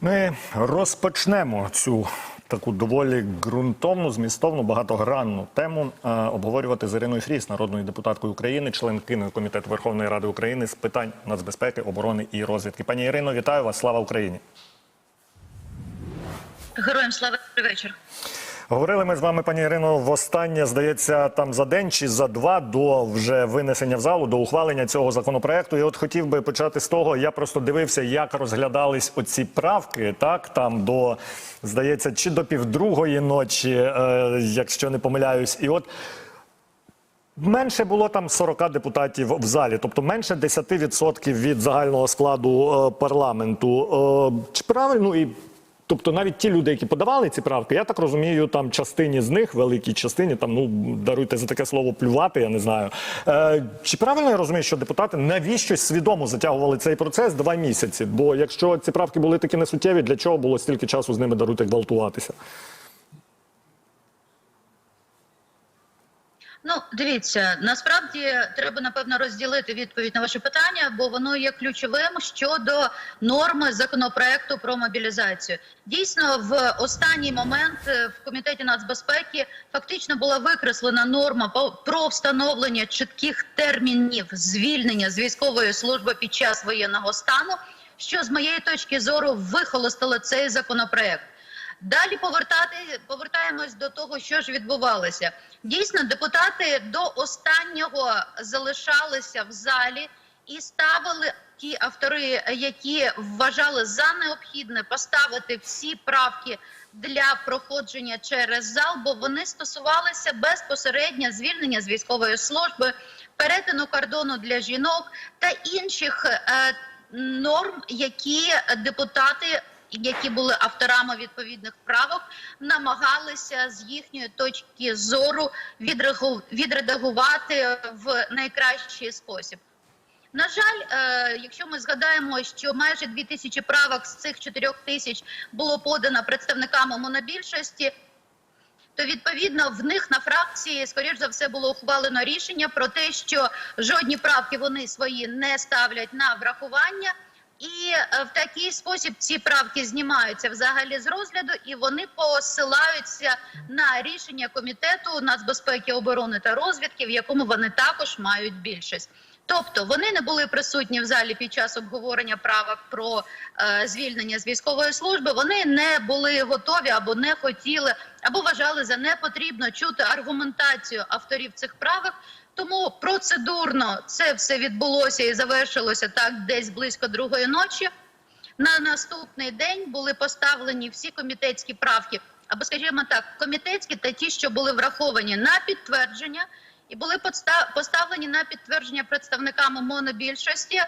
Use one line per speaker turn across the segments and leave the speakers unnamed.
Ми розпочнемо цю таку доволі ґрунтовну, змістовну, багатогранну тему е, обговорювати з Іриною Фріс, народною депутаткою України, членкиною комітету Верховної Ради України з питань нацбезпеки, оборони і розвідки. Пані Ірино, вітаю вас! Слава Україні!
Героям слава вечір.
Говорили ми з вами, пані Ірино, востаннє, здається, там за день чи за два до вже винесення в залу, до ухвалення цього законопроекту. І от хотів би почати з того, я просто дивився, як розглядались оці правки, так, там до, здається, чи до півдругої ночі, е, якщо не помиляюсь. І от Менше було там 40 депутатів в залі, тобто менше 10% від загального складу е, парламенту. Е, чи правильно і тобто навіть ті люди, які подавали ці правки, я так розумію, там частині з них, великій частині, там ну даруйте за таке слово плювати, я не знаю. Е, чи правильно я розумію, що депутати навіщось свідомо затягували цей процес два місяці? Бо якщо ці правки були такі несуттєві, для чого було стільки часу з ними даруйте гвалтуватися?
Ну, дивіться, насправді треба напевно розділити відповідь на ваше питання, бо воно є ключовим щодо норми законопроекту про мобілізацію. Дійсно, в останній момент е, в комітеті нацбезпеки фактично була викреслена норма про встановлення чітких термінів звільнення з військової служби під час воєнного стану, що з моєї точки зору вихолостило цей законопроект. Далі повертати повертаємось до того, що ж відбувалося. Дійсно, депутати до останнього залишалися в залі і ставили ті автори, які вважали за необхідне поставити всі правки для проходження через зал, бо вони стосувалися безпосередньо звільнення з військової служби, перетину кордону для жінок та інших е, норм, які депутати які були авторами відповідних правок, намагалися з їхньої точки зору відредагувати в найкращий спосіб. На жаль, е, якщо ми згадаємо, що майже 2 тисячі правок з цих 4 тисяч було подано представниками монобільшості, то відповідно в них на фракції, скоріш за все, було ухвалено рішення про те, що жодні правки вони свої не ставлять на врахування. І е, в такий спосіб ці правки знімаються взагалі з розгляду, і вони посилаються на рішення комітету нацбезпеки, оборони та розвідки, в якому вони також мають більшість. Тобто вони не були присутні в залі під час обговорення правок про е, звільнення з військової служби. Вони не були готові або не хотіли, або вважали за непотрібно чути аргументацію авторів цих правок. Тому процедурно це все відбулося і завершилося так, десь близько другої ночі. На наступний день були поставлені всі комітетські правки, або, скажімо так, комітетські та ті, що були враховані на підтвердження, і були поставлені на підтвердження представниками монобільшості,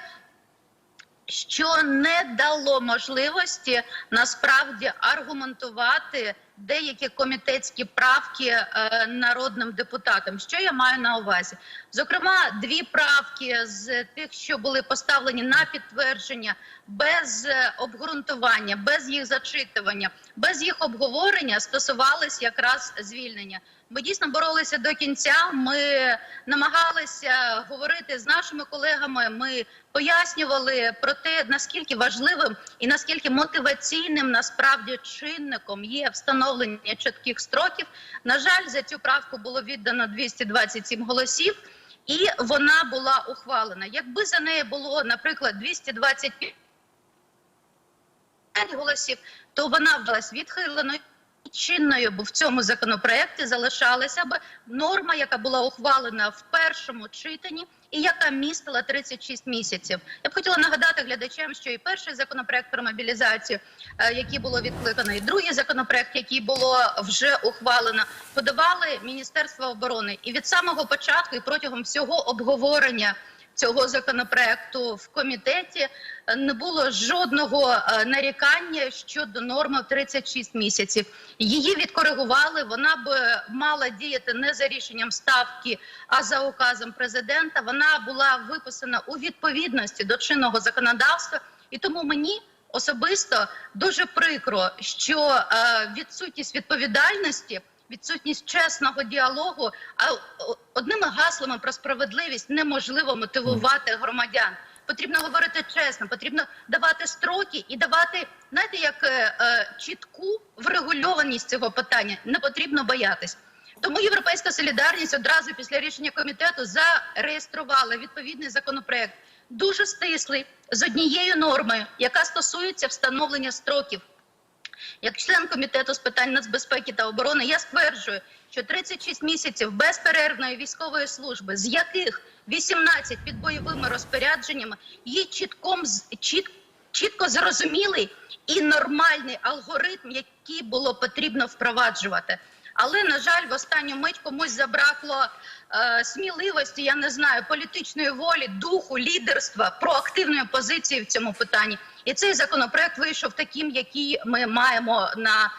що не дало можливості насправді аргументувати деякі комітетські правки е, народним депутатам. Що я маю на увазі? Зокрема, дві правки з тих, що були поставлені на підтвердження без е, обґрунтування, без їх зачитування, без їх обговорення стосувались якраз звільнення. Ми дійсно боролися до кінця. Ми намагалися говорити з нашими колегами. Ми пояснювали про те, наскільки важливим і наскільки мотиваційним насправді чинником є встановлення чітких строків. На жаль, за цю правку було віддано 227 голосів. І вона була ухвалена. Якби за неї було, наприклад, 225 голосів, то вона вдалась відхиленою чинною, в цьому законопроекті залишалася б норма, яка була ухвалена в першому читанні. І яка містила 36 місяців. Я б хотіла нагадати глядачам, що і перший законопроект про мобілізацію, е, який було відкликано, і другий законопроект, який було вже ухвалено, подавали Міністерство оборони. І від самого початку, і протягом всього обговорення цього законопроекту в комітеті е, не було жодного е, нарікання щодо норми в 36 місяців. Її відкоригували. Вона б е, мала діяти не за рішенням ставки, а за указом президента. Вона була виписана у відповідності до чинного законодавства, і тому мені. Особисто дуже прикро, що відсутність відповідальності відсутність чесного діалогу. А одними гаслами про справедливість неможливо мотивувати громадян. потрібно говорити чесно, потрібно давати строки і давати, знаєте, як е, е, чітку врегульованість цього питання. Не потрібно боятись. Тому Європейська солідарність одразу після рішення комітету зареєструвала відповідний законопроект, дуже стислий, з однією нормою, яка стосується встановлення строків. Як член комітету з питань нацбезпеки та оборони, я стверджую, що 36 місяців безперервної військової служби, з яких 18 під бойовими розпорядженнями, є чітком чіт, чітко зрозумілий і нормальний алгоритм, який було потрібно впроваджувати. Але на жаль, в останню мить комусь забракло е, сміливості, я не знаю, політичної волі, духу, лідерства, проактивної позиції в цьому питанні. І цей законопроект вийшов таким, який ми маємо на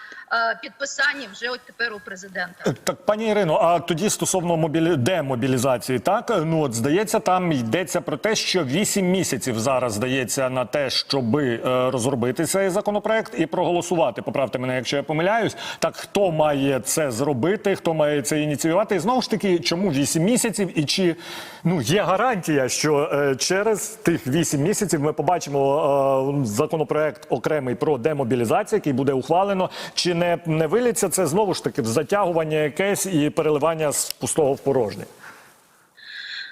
підписанні вже от тепер у президента.
Так, пані Ірино, а тоді стосовно мобілі... демобілізації, так ну от здається, там йдеться про те, що 8 місяців зараз здається на те, щоб е, розробити цей законопроект і проголосувати. Поправте мене, якщо я помиляюсь. Так хто має це зробити, хто має це ініціювати? І знову ж таки, чому 8 місяців? І чи ну є гарантія, що е, через тих 8 місяців ми побачимо е, законопроект окремий про демобілізацію, який буде ухвалено, чи не, не виліться це знову ж таки затягування якесь і переливання з пустого в порожнє?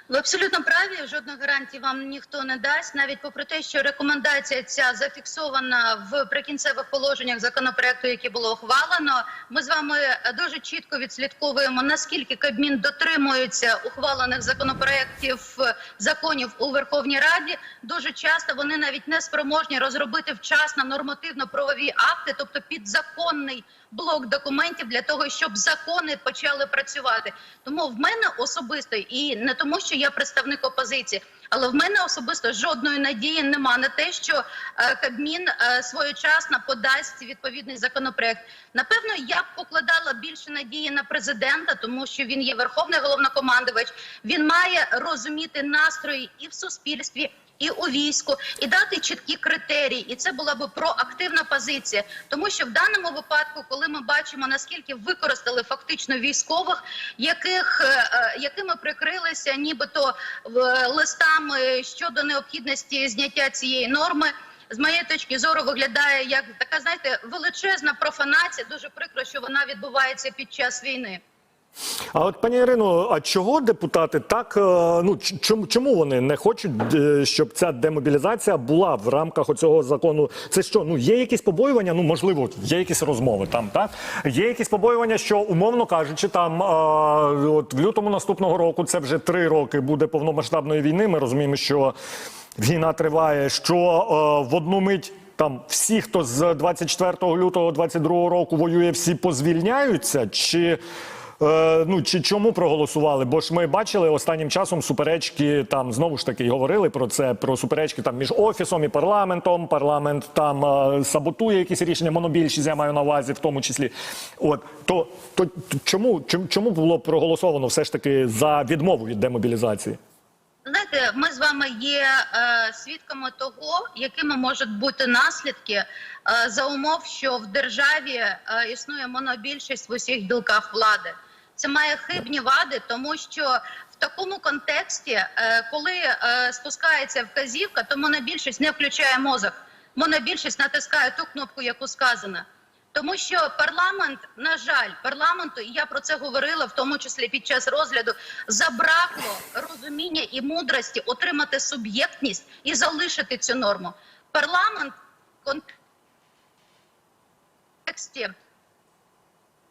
Ви абсолютно праві. Жодної гарантії вам ніхто не дасть, навіть попри те, що рекомендація ця зафіксована в прикінцевих положеннях законопроекту, який було ухвалено. Ми з вами дуже чітко відслідковуємо наскільки Кабмін дотримується ухвалених законопроектів законів у Верховній Раді. Дуже часто вони навіть не спроможні розробити вчасно нормативно-правові акти, тобто підзаконний блок документів для того, щоб закони почали працювати. Тому в мене особисто і не тому, що я представник опозиції, але в мене особисто жодної надії нема на те, що е, Кабмін е, своєчасно подасть відповідний законопроект. Напевно, я б покладала більше надії на президента, тому що він є верховний головнокомандувач. Він має розуміти настрої і в суспільстві. І у війську, і дати чіткі критерії, і це була би проактивна позиція. Тому що в даному випадку, коли ми бачимо наскільки використали фактично військових, яких е, е, якими прикрилися, нібито листами щодо необхідності зняття цієї норми. З моєї точки зору виглядає як така, знаєте, величезна профанація. Дуже прикро, що вона відбувається під час війни.
А от пані Ірино, а чого депутати так е, ну чому, вони не хочуть, е, щоб ця демобілізація була в рамках оцього закону? Це що? Ну є якісь побоювання? Ну можливо, є якісь розмови там, так є якісь побоювання, що умовно кажучи, там е, от в лютому наступного року це вже три роки буде повномасштабної війни. Ми розуміємо, що війна триває, що е, в одну мить. Там всі, хто з 24 лютого 22 року воює, всі позвільняються, чи Е, ну чи чому проголосували? Бо ж ми бачили останнім часом суперечки там знову ж таки говорили про це. Про суперечки там між офісом і парламентом. Парламент там е, саботує якісь рішення. Монобільшість я маю на увазі, в тому числі. От то, то чому чому, було проголосовано все ж таки за відмову від демобілізації?
Знаєте, ми з вами є е, свідками того, якими можуть бути наслідки е, за умов, що в державі е, існує монобільшість в усіх гілках влади. Це має хибні вади, тому що в такому контексті, е, коли е, спускається вказівка, то монобільшість не включає мозок. Монобільшість натискає ту кнопку, яку сказано. Тому що парламент, на жаль, парламенту, і я про це говорила, в тому числі під час розгляду, забракло розуміння і мудрості отримати суб'єктність і залишити цю норму. Парламент контексті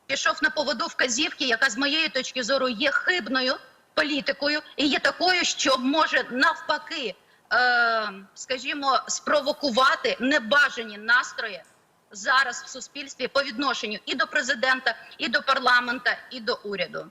пішов на поводу вказівки, яка з моєї точки зору є хибною політикою і є такою, що може навпаки, е, скажімо, спровокувати небажані настрої зараз в суспільстві по відношенню і до президента, і до парламента, і до уряду.